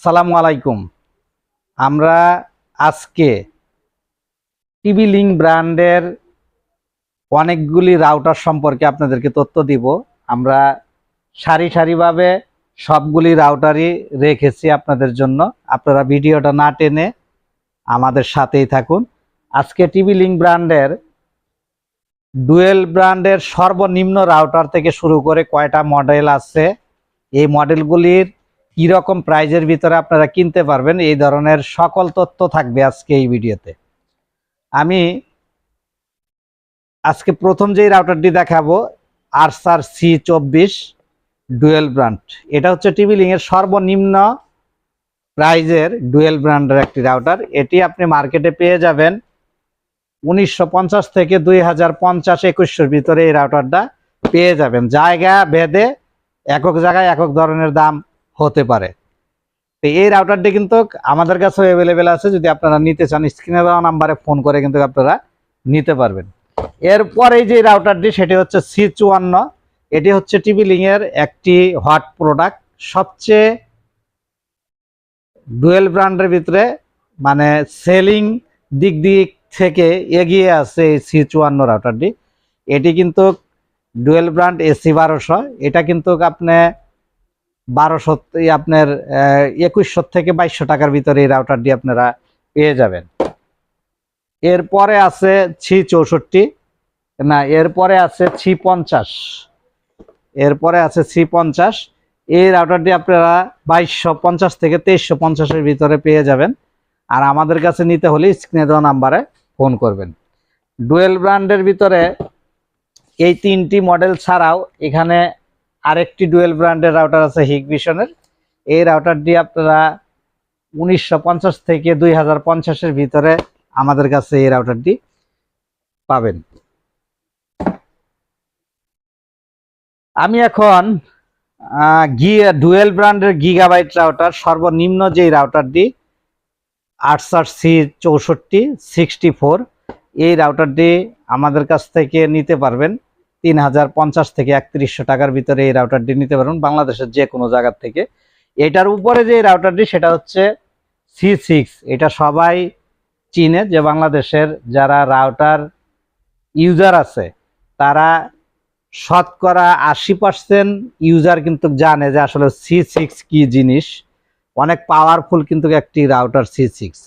আসসালামু আলাইকুম। আমরা আজকে টিভি লিঙ্ক ব্র্যান্ডের অনেকগুলি রাউটার সম্পর্কে আপনাদেরকে তথ্য দিব। আমরা সারি সারিভাবে সবগুলি রাউটারই রেখেছি আপনাদের জন্য। আপনারা ভিডিওটা না টেনে আমাদের সাথেই থাকুন। আজকে টিভি লিঙ্ক ব্র্যান্ডের ডুয়েল ব্র্যান্ডের সর্বনিম্ন রাউটার থেকে শুরু করে কয়টা মডেল আছে? এই মডেলগুলির কীরকম প্রাইজের ভিতরে আপনারা কিনতে পারবেন, এই ধরনের সকল তথ্য থাকবে আজকে এই ভিডিওতে। আমি আজকে প্রথম যেই রাউটারটি দেখাবো, আরসার সি চব্বিশ ডুয়েল ব্র্যান্ড। এটা হচ্ছে টিভি লিংয়ের সর্বনিম্ন প্রাইজের ডুয়েল ব্র্যান্ডের একটি রাউটার। এটি আপনি মার্কেটে পেয়ে যাবেন উনিশশো পঞ্চাশ থেকে দুই হাজার পঞ্চাশ একুশশোর ভিতরে এই রাউটারটা পেয়ে যাবেন। জায়গা, ভেদে, একক জায়গায় একক ধরনের দাম হতে পারে। তো এই রাউটারটি কিন্তু আমাদের কাছেও অ্যাভেলেবেল আছে। যদি আপনারা নিতে চান স্ক্রিনে দেওয়া নাম্বারে ফোন করে কিন্তু আপনারা নিতে পারবেন। এরপরে যে রাউটারটি সেটি হচ্ছে সি চুয়ান্ন। এটি হচ্ছে টিভি লিংয়ের একটি হট প্রোডাক্ট সবচেয়ে ডুয়েল ব্র্যান্ডের ভিতরে মানে সেলিং দিক দিক থেকে এগিয়ে আছে এই সি চুয়ান্ন রাউটারটি এটি কিন্তু ডুয়েল ব্র্যান্ড এসি বারোশো। এটা কিন্তু আপনি বারোশো আপনার একুশশো থেকে বাইশশো টাকার ভিতরে এই রাউটারটি আপনারা পেয়ে যাবেন। এরপরে আছে ছি চৌষট্টি, না, এরপরে আছে ছি পঞ্চাশ, এরপরে আছে ছি পঞ্চাশ। এই রাউটারটি আপনারা বাইশশো পঞ্চাশ থেকে তেইশশো পঞ্চাশের ভিতরে পেয়ে যাবেন। আর আমাদের কাছে নিতে হলে স্ক্রিনে দেওয়া নাম্বারে ফোন করবেন। ডুয়েল ব্র্যান্ডের ভিতরে এই তিনটি মডেল ছাড়াও এখানে আরেকটি ডুয়েল ব্র্যান্ডের রাউটার আছে হিগভিশনের এই রাউটারটি আপনারা উনিশশো পঞ্চাশ থেকে দুই হাজার ভিতরে আমাদের কাছে এই রাউটারটি পাবেন। আমি এখন ডুয়েল ব্র্যান্ডের গিগাবাইট রাউটার সর্বনিম্ন যে রাউটারটি আটষাট সি চৌষট্টি সিক্সটি ফোর এই রাউটারটি আমাদের কাছ থেকে নিতে পারবেন। তিন হাজার পঞ্চাশ থেকে একত্রিশশো টাকার ভিতরে এই রাউটারটি নিতে পারবেন বাংলাদেশের যে কোনো জায়গার থেকে। এটার উপরে যে রাউটারটি সেটা হচ্ছে সি সিক্স এটা সবাই চিনে যে বাংলাদেশের যারা রাউটার ইউজার আছে, তারা শতকরা আশি পার্সেন্ট ইউজার কিন্তু জানে যে আসলে সি সিক্স কী জিনিস। অনেক পাওয়ারফুল কিন্তু একটি রাউটার সি সিক্স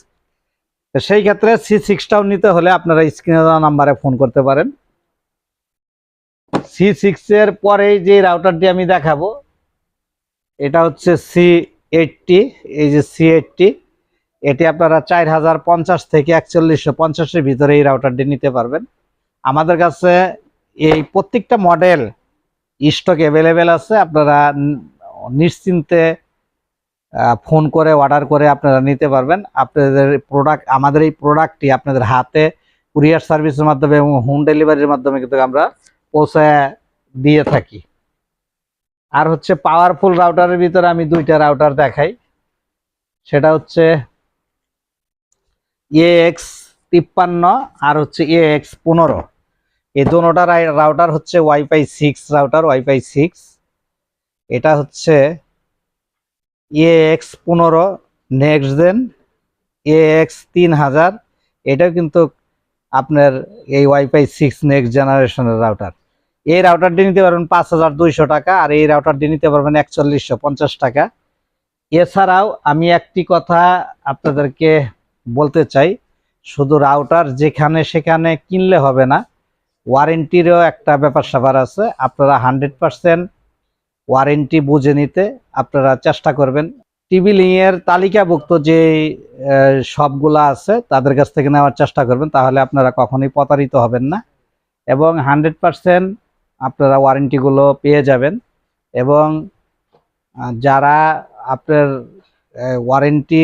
সেই ক্ষেত্রে সি সিক্সটাও নিতে হলে আপনারা স্ক্রিনে দেওয়া নাম্বারে ফোন করতে পারেন। সি সিক্সের পরে যে রাউটারটি আমি দেখাবো, এটা হচ্ছে সি এইটটি এই যে সি এইটটি এটি আপনারা চার হাজার পঞ্চাশ থেকে একচল্লিশশো পঞ্চাশের ভিতরে এই রাউটারটি নিতে পারবেন। আমাদের কাছে এই প্রত্যেকটা মডেল স্টক অ্যাভেলেবেল আছে, আপনারা নিশ্চিন্তে ফোন করে অর্ডার করে আপনারা নিতে পারবেন। আপনাদের প্রোডাক্ট আমাদের এই প্রোডাক্টটি আপনাদের হাতে কুরিয়ার সার্ভিসের মাধ্যমে এবং হোম ডেলিভারির মাধ্যমে কিন্তু আমরা পৌঁছায় দিয়ে থাকি। আর হচ্ছে পাওয়ারফুল রাউটারের ভিতরে আমি দুইটা রাউটার দেখাই। সেটা হচ্ছে এক্স তিপ্পান্ন আর হচ্ছে এক্স পনেরো। এই দোনোটা রাউটার হচ্ছে wifi six router wifi six এটা হচ্ছে এক্স পনেরো নেক্সট দেন এক্স তিন হাজার এটাও কিন্তু আপনার এই ওয়াইফাই সিক্স নেক্সট জেনারেশনের রাউটার এই রাউটারটি নিতে পারবেন পাঁচ হাজার দুইশো টাকা আর এই রাউটারটি নিতে পারবেন একচল্লিশশো পঞ্চাশ টাকা। এছাড়াও আমি একটি কথা আপনাদেরকে বলতে চাই, শুধু রাউটার যেখানে সেখানে কিনলে হবে না ওয়ারেন্টিরও একটা ব্যাপার স্যাপার আছে, আপনারা হান্ড্রেড পারসেন্ট ওয়ারেন্টি বুঝে নিতে আপনারা চেষ্টা করবেন। টিভি লিংয়ের তালিকাভুক্ত যে সবগুলা আছে, তাদের কাছ থেকে নেওয়ার চেষ্টা করবেন, তাহলে আপনারা কখনোই প্রতারিত হবেন না। এবং হান্ড্রেড পারসেন্ট আপনারা ওয়ারেন্টিগুলো পেয়ে যাবেন এবং যারা আপনার ওয়ারেন্টি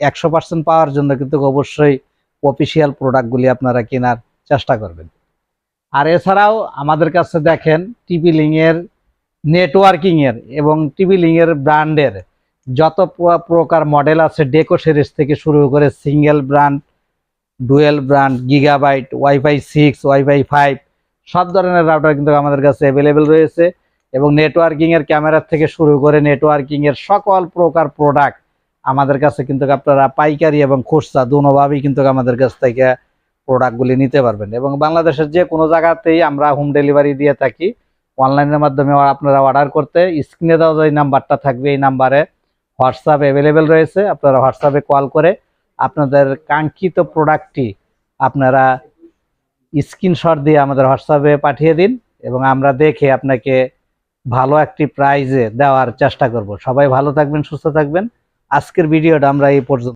একশো পার্সেন্ট পাওয়ার জন্য কিন্তু অবশ্যই অফিসিয়াল প্রোডাক্টগুলি আপনারা কেনার চেষ্টা করবেন। আর এছাড়াও আমাদের কাছে দেখেন টিভি লিংয়ের নেটওয়ার্কিংয়ের এবং টিভি লিংয়ের ব্র্যান্ডের যত প্রকার মডেল আছে ডেকো সিরিজ থেকে শুরু করে single brand dual brand gigabyte wifi six wifi five সব ধরনের রাউটার কিন্তু আমাদের কাছে অ্যাভেলেবেল রয়েছে এবং নেটওয়ার্কিংয়ের ক্যামেরা থেকে শুরু করে নেটওয়ার্কিংয়ের সকল প্রকার প্রোডাক্ট আমাদের কাছে কিন্তু আপনারা পাইকারি এবং খুচরা দুভাবেই কিন্তু আমাদের কাছ থেকে প্রোডাক্টগুলি নিতে পারবেন। এবং বাংলাদেশের যে কোনো জায়গাতেই আমরা হোম ডেলিভারি দিয়ে থাকি অনলাইনের মাধ্যমে আপনারা অর্ডার করতে স্ক্রিনে দেওয়া যে নাম্বারটা থাকবে এই নাম্বারে হোয়াটসঅ্যাপ অ্যাভেলেবেল রয়েছে। আপনারা হোয়াটসঅ্যাপে কল করে আপনাদের কাঙ্ক্ষিত প্রোডাক্টটি আপনারা স্ক্রিনশট দিয়ে আমাদের হোয়াটসঅ্যাপে পাঠিয়ে দিন এবং আমরা দেখে আপনাকে ভালো একটি প্রাইজে দেওয়ার চেষ্টা করব। সবাই ভালো থাকবেন, সুস্থ থাকবেন। আজকের ভিডিওটা আমরা এই পর্যন্ত